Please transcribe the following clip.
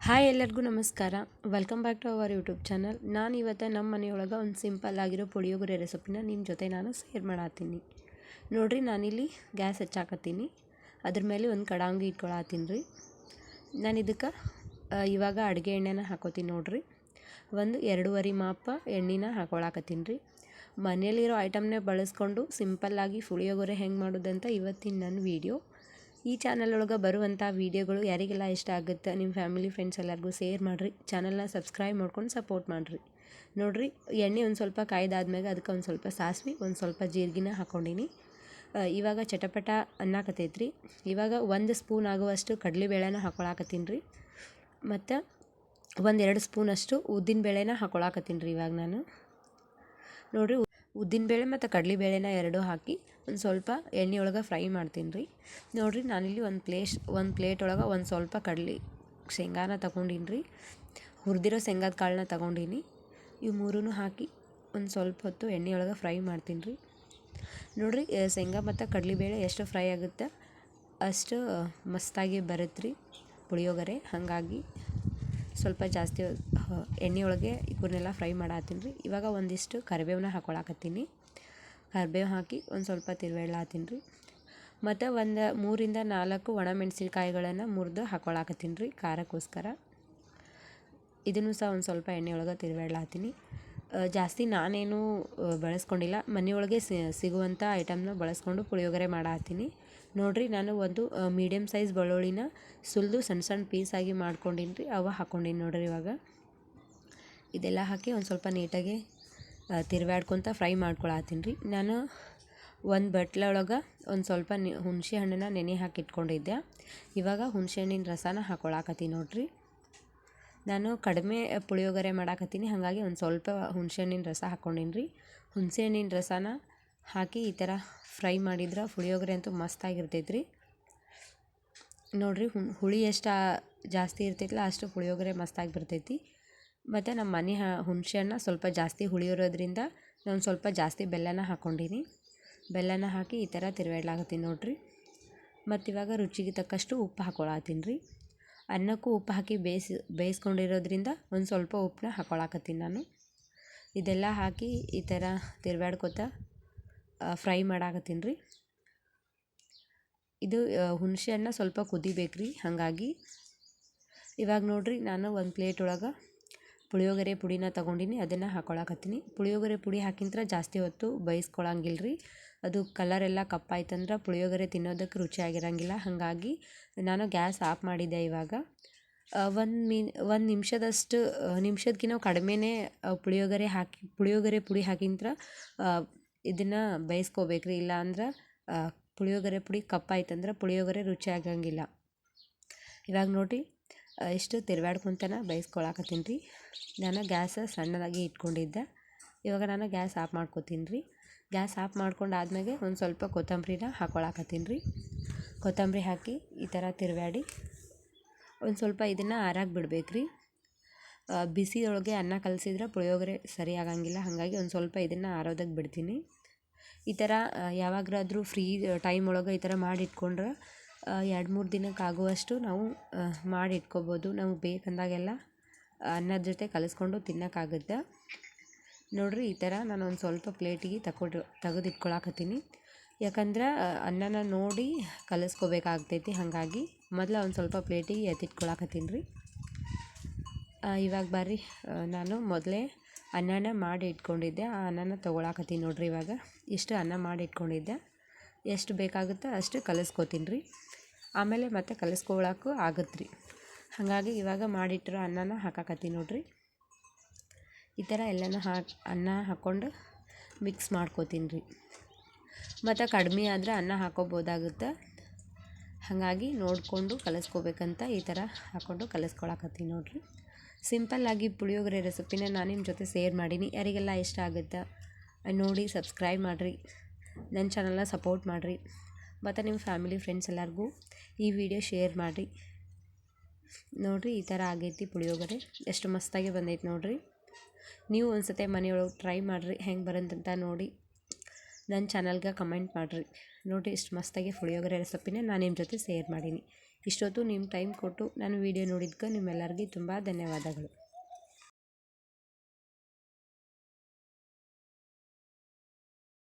Hi ಎಲ್ಲರಿಗೂ ನಮಸ್ಕಾರ. Welcome back to our YouTube channel ನಾನು ಇವತ್ತು ನಮ್ಮ ಮನೆಯೊಳಗೆ ಒಂದು ಸಿಂಪಲ್ ಆಗಿರೋ ಪುಳಿಯೋಗರೆ ರೆಸಿಪಿನ ನಿಮ್ಮ ಜೊತೆ ನಾನು ಶೇರ್ ಮಾಡತ್ತೀನಿ ನೋಡಿರಿ, ನಾನಿಲ್ಲಿ ಗ್ಯಾಸ್ ಹೆಚ್ಚಾಕತ್ತೀನಿ ಅದ್ರ ಮೇಲೆ ಒಂದು ಕಡಾಂಗಿ ಇಟ್ಕೊಳತ್ತೀನಿ ರೀ ನಾನು ಇದಕ್ಕೆ ಇವಾಗ ಅಡುಗೆ ಎಣ್ಣೆನ ಹಾಕೋತೀನಿ ನೋಡಿರಿ. ಒಂದು ಎರಡೂವರೆ ಮಾಪ ಎಣ್ಣೆನ ಹಾಕೊಳಕತ್ತೀನಿ ರೀ ಮನೆಯಲ್ಲಿರೋ ಐಟಮ್ನೇ ಬಳಸ್ಕೊಂಡು ಸಿಂಪಲ್ಲಾಗಿ ಪುಳಿಯೋಗರೆ ಹೆಂಗೆ ಮಾಡೋದಂತ ಇವತ್ತಿನ ನನ್ನ ವೀಡಿಯೋ ಈ ಚಾನಲ್ ಒಳಗೆ ಬರುವಂಥ ವೀಡಿಯೋಗಳು ಯಾರಿಗೆಲ್ಲ ಇಷ್ಟ ಆಗುತ್ತೆ ನಿಮ್ಮ ಫ್ಯಾಮಿಲಿ ಫ್ರೆಂಡ್ಸ್ ಎಲ್ಲರಿಗೂ ಶೇರ್ ಮಾಡಿರಿ. ಚಾನಲ್ನ ಸಬ್ಸ್ಕ್ರೈಬ್ ಮಾಡ್ಕೊಂಡು ಸಪೋರ್ಟ್ ಮಾಡಿರಿ. ನೋಡಿರಿ, ಎಣ್ಣೆ ಒಂದು ಸ್ವಲ್ಪ ಕಾಯ್ದಾದ್ಮೇಲೆ ಅದಕ್ಕೆ ಒಂದು ಸ್ವಲ್ಪ ಸಾಸಿವೆ, ಒಂದು ಸ್ವಲ್ಪ ಜೀರಿಗೆನ ಹಾಕ್ಕೊಂಡಿನಿ ಇವಾಗ ಚಟಪಟ ಅನ್ನಕತ್ತೈತ್ರಿ ಇವಾಗ ಒಂದು ಸ್ಪೂನ್ ಆಗುವಷ್ಟು ಕಡಲೆಬೇಳೆನ ಹಾಕೊಳಕತ್ತೀನಿ. ರೀ ಮತ್ತು ಒಂದೆರಡು ಸ್ಪೂನಷ್ಟು ಉದ್ದಿನಬೇಳೆನ ಹಾಕೊಳಕತ್ತೀನಿ ರೀ ಇವಾಗ ನಾನು. ನೋಡಿರಿ ಉದ್ದಿನಬೇಳೆ ಮತ್ತು ಕಡಲೆಬೇಳೆನ ಎರಡೂ ಹಾಕಿ ಒಂದು ಸ್ವಲ್ಪ ಎಣ್ಣೆ ಒಳಗೆ ಫ್ರೈ ಮಾಡ್ತೀನಿ ರೀ. ನೋಡಿರಿ, ನಾನಿಲ್ಲಿ ಒಂದು ಪ್ಲೇಸ್ ಒಂದು ಪ್ಲೇಟ್ ಒಳಗೆ ಒಂದು ಸ್ವಲ್ಪ ಕಡಲೆ ಶೇಂಗಾನ ತಗೊಂಡೀನಿ ರೀ. ಹುರಿದಿರೋ ಶೇಂಗಾದ ಕಾಳನ್ನ ತಗೊಂಡೀನಿ. ಇವು ಮೂರೂ ಹಾಕಿ ಒಂದು ಸ್ವಲ್ಪ ಹೊತ್ತು ಎಣ್ಣೆ ಒಳಗೆ ಫ್ರೈ ಮಾಡ್ತೀನಿ ರೀ. ನೋಡಿರಿ ಶೇಂಗಾ ಮತ್ತು ಕಡಲೆಬೇಳೆ ಎಷ್ಟು ಫ್ರೈ ಆಗುತ್ತೆ, ಅಷ್ಟು ಮಸ್ತಾಗಿ ಬರುತ್ತೆ ರೀ ಪುಳಿಯೋಗರೆ. ಹಾಗಾಗಿ ಸ್ವಲ್ಪ ಜಾಸ್ತಿ ಎಣ್ಣೆ ಒಳಗೆ ಇವನ್ನೆಲ್ಲ ಫ್ರೈ ಮಾಡತ್ತೀನಿ ರೀ. ಇವಾಗ ಒಂದಿಷ್ಟು ಕರಿಬೇವನ್ನ ಹಾಕೊಳಕತ್ತೀನಿ. ಕರಿಬೇವು ಹಾಕಿ ಒಂದು ಸ್ವಲ್ಪ ತಿರುವೇಳತ್ತೀನಿ ರೀ. ಮತ್ತು ಒಂದು ಮೂರಿಂದ ನಾಲ್ಕು ಒಣಮೆಣಸಿನ್ಕಾಯಿಗಳನ್ನು ಮುರಿದು ಹಾಕೊಳಕತ್ತೀನಿ ರೀ ಖಾರಕ್ಕೋಸ್ಕರ. ಇದನ್ನು ಸಹ ಒಂದು ಸ್ವಲ್ಪ ಎಣ್ಣೆ ಒಳಗೆ ಹಾತೀನಿ ಜಾಸ್ತಿ ನಾನೇನು ಬಳಸ್ಕೊಂಡಿಲ್ಲ. ಮನೆಯೊಳಗೆ ಸಿಗುವಂಥ ಐಟಮ್ನ ಬಳಸ್ಕೊಂಡು ಪುಳಿಯೋಗರೆ ಮಾಡತ್ತೀನಿ. ನೋಡಿರಿ ನಾನು ಒಂದು ಮೀಡಿಯಮ್ ಸೈಜ್ ಬೆಳ್ಳುಳ್ಳಿನ ಸುಲಿದು ಸಣ್ಣ ಸಣ್ಣ ಪೀಸಾಗಿ ಮಾಡ್ಕೊಂಡಿನಿ ರೀ ಅವ ಹಾಕೊಂಡಿನಿ ನೋಡಿರಿ ಇವಾಗ. ಇದೆಲ್ಲ ಹಾಕಿ ಒಂದು ಸ್ವಲ್ಪ ನೀಟಾಗಿ ತಿರುವಾಡ್ಕೊತ ಫ್ರೈ ಮಾಡ್ಕೊಳತ್ತೀನಿ ರೀ ನಾನು ಒಂದು ಬಟ್ಲೊಳಗೆ ಒಂದು ಸ್ವಲ್ಪ ನಿ, ಹುಣಸೆ ಹಣ್ಣನ್ನ ನೆನೆ ಹಾಕಿ ಇಟ್ಕೊಂಡಿದ್ದೆ. ಇವಾಗ ಹುಣಸೆ ಹಣ್ಣಿನ ರಸನ ಹಾಕೊಳಕತ್ತೀನಿ ನೋಡ್ರಿ. ನಾನು ಕಡಿಮೆ ಪುಳಿಯೋಗರೆ ಮಾಡಾಕತ್ತೀನಿ, ಹಾಗಾಗಿ ಒಂದು ಸ್ವಲ್ಪ ಹುಣಸೆ ಹಣ್ಣಿನ ರಸ ಹಾಕ್ಕೊಂಡೀನಿ ರೀ ಹುಣಸೆ ಹಣ್ಣಿನ ರಸನ ಹಾಕಿ ಈ ಥರ ಫ್ರೈ ಮಾಡಿದ್ರೆ ಪುಳಿಯೋಗರೆ ಅಂತೂ ಮಸ್ತಾಗಿರ್ತೈತೆ ರೀ ನೋಡಿರಿ ಹುಳಿ ಎಷ್ಟು ಜಾಸ್ತಿ ಇರ್ತೈತಲ್ಲ ಅಷ್ಟು ಪುಳಿಯೋಗರೆ ಮಸ್ತಾಗಿ ಬರ್ತೈತಿ ಮತ್ತು ನಮ್ಮ ಮನೆ ಹುಣಸೆ ಹಣ್ಣ ಸ್ವಲ್ಪ ಜಾಸ್ತಿ ಹುಳಿ ಇರೋದ್ರಿಂದ ನಾನು ಸ್ವಲ್ಪ ಜಾಸ್ತಿ ಬೆಲ್ಲನ ಹಾಕ್ಕೊಂಡೀನಿ ಬೆಲ್ಲನ ಹಾಕಿ ಈ ಥರ ತಿರುವಾಡ್ಲಾಗತ್ತೀನಿ ನೋಡಿರಿ. ಮತ್ತು ಇವಾಗ ರುಚಿಗೆ ತಕ್ಕಷ್ಟು ಉಪ್ಪು ಹಾಕ್ಕೊಳತ್ತೀನಿ ರೀ ಅನ್ನಕ್ಕೂ ಉಪ್ಪು ಹಾಕಿ ಬೇಯಿಸಿ, ಬೇಯಿಸ್ಕೊಂಡಿರೋದ್ರಿಂದ ಒಂದು ಸ್ವಲ್ಪ ಉಪ್ಪನ್ನ ಹಾಕ್ಕೊಳಕತ್ತೀನಿ ನಾನು. ಇದೆಲ್ಲ ಹಾಕಿ ಈ ಥರ ತಿರುವಾಡ್ಕೊತ ಫ್ರೈ ಮಾಡಾಕತ್ತೀನಿ ರೀ. ಇದು ಹುಣಸೆ ಹಣ್ಣ ಸ್ವಲ್ಪ ಕುದಿಬೇಕು ರೀ ಹಾಗಾಗಿ. ಇವಾಗ ನೋಡಿರಿ, ನಾನು ಒಂದು ಪ್ಲೇಟ್ ಒಳಗೆ ಪುಳಿಯೋಗರೆ ಪುಡಿನ ತೊಗೊಂಡಿನಿ, ಅದನ್ನು ಹಾಕೊಳಕತ್ತೀನಿ. ಪುಳಿಯೋಗರೆ ಪುಡಿ ಹಾಕಿಂತ್ರ ಜಾಸ್ತಿ ಹೊತ್ತು ಬೇಯಿಸ್ಕೊಳಂಗಿಲ್ಲ ರೀ ಅದು ಕಲರ್ ಎಲ್ಲ ಕಪ್ಪಾಯ್ತಂದ್ರೆ ಪುಳಿಯೋಗರೆ ತಿನ್ನೋದಕ್ಕೆ ರುಚಿಯಾಗಿರಂಗಿಲ್ಲ ಹಾಗಾಗಿ ನಾನು ಗ್ಯಾಸ್ ಆಫ್ ಮಾಡಿದ್ದೆ ಇವಾಗ. ಒಂದು ಮಿ, ಒಂದು ನಿಮಿಷದಷ್ಟು ನಿಮಿಷದ್ಕಿಂತ ಕಡಿಮೆನೇ ಪುಳಿಯೋಗರೆ ಹಾಕಿ, ಪುಳಿಯೋಗರೆ ಪುಡಿ ಹಾಕಿಂತ್ರ ಇದನ್ನು ಬೇಯಿಸ್ಕೋಬೇಕು ರೀ ಇಲ್ಲ ಅಂದ್ರೆ ಪುಳಿಯೋಗರೆ ಪುಡಿ ಕಪ್ಪಾಯ್ತಂದ್ರೆ ಪುಳಿಯೋಗರೆ ರುಚಿ ಆಗಂಗಿಲ್ಲ ಇವಾಗ ನೋಡಿರಿ ಇಷ್ಟು ತಿರುವಾಡ್ಕೊತನ ಬೇಯಿಸ್ಕೊಳಕತ್ತೀನಿ ರೀ. ನಾನು ಗ್ಯಾಸ ಸಣ್ಣದಾಗಿ ಇಟ್ಕೊಂಡಿದ್ದೆ. ಇವಾಗ ನಾನು ಗ್ಯಾಸ್ ಆಫ್ ಮಾಡ್ಕೊತೀನಿ ರೀ. ಗ್ಯಾಸ್ ಆಫ್ ಮಾಡ್ಕೊಂಡು ಆದ್ಮೇಲೆ ಒಂದು ಸ್ವಲ್ಪ ಕೊತ್ತಂಬ್ರಿನ ಹಾಕೊಳಕತ್ತೀನಿ ರೀ. ಕೊತ್ತಂಬರಿ ಹಾಕಿ ಈ ಥರ ತಿರುವಾಡಿ ಒಂದು ಸ್ವಲ್ಪ ಇದನ್ನು ಆರಾಗಿ ಬಿಡ್ಬೇಕು ರೀ ಬಿಸಿಯೊಳಗೆ ಅನ್ನ ಕಲಸಿದ್ರೆ ಪುಳಿಯೋಗರೆ ಸರಿ ಆಗಂಗಿಲ್ಲ ಹಾಗಾಗಿ ಒಂದು ಸ್ವಲ್ಪ ಇದನ್ನು ಆರೋದಕ್ಕೆ ಬಿಡ್ತೀನಿ. ಈ ಥರ ಯಾವಾಗಾದ್ರೂ ಫ್ರೀ ಟೈಮ್ ಒಳಗೆ ಈ ಥರ ಮಾಡಿ ಇಟ್ಕೊಂಡ್ರೆ ಎರಡು ಮೂರು ದಿನಕ್ಕೆ ಆಗುವಷ್ಟು ನಾವು ಮಾಡಿ ಇಟ್ಕೋಬೋದು ನಮಗೆ ಬೇಕಂದಾಗೆಲ್ಲ ಅನ್ನದ ಜೊತೆ ಕಲಿಸ್ಕೊಂಡು ತಿನ್ನೋಕ್ಕಾಗುತ್ತೆ? ನೋಡಿರಿ, ಈ ಥರ ನಾನು ಒಂದು ಸ್ವಲ್ಪ ಪ್ಲೇಟಿಗೆ ತಗೊಂಡು ತೆಗೆದಿಟ್ಕೊಳಕತ್ತೀನಿ. ಯಾಕಂದ್ರೆ ಅನ್ನನ ನೋಡಿ ಕಲಿಸ್ಕೋಬೇಕಾಗ್ತೈತಿ. ಹಾಗಾಗಿ ಮೊದಲು ಒಂದು ಸ್ವಲ್ಪ ಪ್ಲೇಟಿಗೆ ಎತ್ತಿಟ್ಕೊಳಕತ್ತೀನಿ ರೀ. ಇವಾಗ ಬರ್ರಿ. ನಾನು ಮೊದಲೇ ಅನ್ನನ ಮಾಡಿ ಇಟ್ಕೊಂಡಿದ್ದೆ. ಆ ಅನ್ನನ ತೊಗೊಳಕತ್ತೀನಿ ನೋಡಿರಿ ಇವಾಗ. ಇಷ್ಟು ಅನ್ನ ಮಾಡಿ ಇಟ್ಕೊಂಡಿದ್ದೆ. ಎಷ್ಟು ಬೇಕಾಗುತ್ತೋ ಅಷ್ಟು ಕಲಿಸ್ಕೋತೀನಿ ರೀ. ಆಮೇಲೆ ಮತ್ತೆ ಕಲಿಸ್ಕೊಳಕ್ಕೂ ಆಗತ್ತೆ ರೀ ಹಾಗಾಗಿ ಇವಾಗ ಮಾಡಿಟ್ಟಿರೋ ಅನ್ನನ ಹಾಕಾಕತ್ತೀನಿ ನೋಡಿರಿ. ಈ ಥರ ಎಲ್ಲನೂ ಹಾಕಿ ಅನ್ನ ಹಾಕ್ಕೊಂಡು ಮಿಕ್ಸ್ ಮಾಡ್ಕೋತೀನಿ ರೀ. ಮತ್ತು ಕಡಿಮೆ ಆದರೆ ಅನ್ನ ಹಾಕೋಬೋದಾಗುತ್ತೆ. ಹಾಗಾಗಿ ನೋಡಿಕೊಂಡು ಕಲಿಸ್ಕೋಬೇಕಂತ ಈ ಥರ ಹಾಕ್ಕೊಂಡು ಕಲಿಸ್ಕೊಳಕತ್ತೀನಿ ನೋಡಿರಿ. ಸಿಂಪಲ್ಲಾಗಿ ಪುಳಿಯೋಗರೆ ರೆಸಿಪಿನ ನಾನು ನಿಮ್ಮ ಜೊತೆ ಶೇರ್ ಮಾಡೀನಿ. ಯಾರಿಗೆಲ್ಲ ಇಷ್ಟ ಆಗುತ್ತೆ? ನೋಡಿ ಸಬ್ಸ್ಕ್ರೈಬ್ ಮಾಡಿರಿ. ನನ್ನ ಚಾನಲ್ನ ಸಪೋರ್ಟ್ ಮಾಡಿರಿ. ಮತ್ತು ನಿಮ್ಮ ಫ್ಯಾಮಿಲಿ ಫ್ರೆಂಡ್ಸ್ ಎಲ್ಲರಿಗೂ ಈ ವಿಡಿಯೋ ಶೇರ್ ಮಾಡಿರಿ. ನೋಡಿರಿ, ಈ ಥರ ಆಗೈತಿ ಪುಳಿಯೋಗರೆ. ಎಷ್ಟು ಮಸ್ತಾಗಿ ಬಂದೈತೆ ನೋಡಿರಿ. ನೀವು ಒಂದು ಸತಿ ಮನೆಯೊಳಗೆ ಟ್ರೈ ಮಾಡಿರಿ, ಹೆಂಗೆ ಬರಂತಂತ ನೋಡಿ. ನನ್ನ ಚಾನಲ್ಗೆ ಕಮೆಂಟ್ ಮಾಡಿರಿ. ನೋಡಿರಿ, ಇಷ್ಟು ಮಸ್ತಾಗಿ ಪುಳಿಯೋಗರೆ ರೆಸಿಪಿನ ನಾನು ನಿಮ್ಮ ಜೊತೆ ಶೇರ್ ಮಾಡೀನಿ. ಇಷ್ಟೊತ್ತು ನಿಮ್ಮ ಟೈಮ್ ಕೊಟ್ಟು ನಾನು ವಿಡಿಯೋ ನೋಡಿದ್ಕೆ ನಿಮ್ಮೆಲ್ಲರಿಗೂ ತುಂಬ ಧನ್ಯವಾದಗಳು.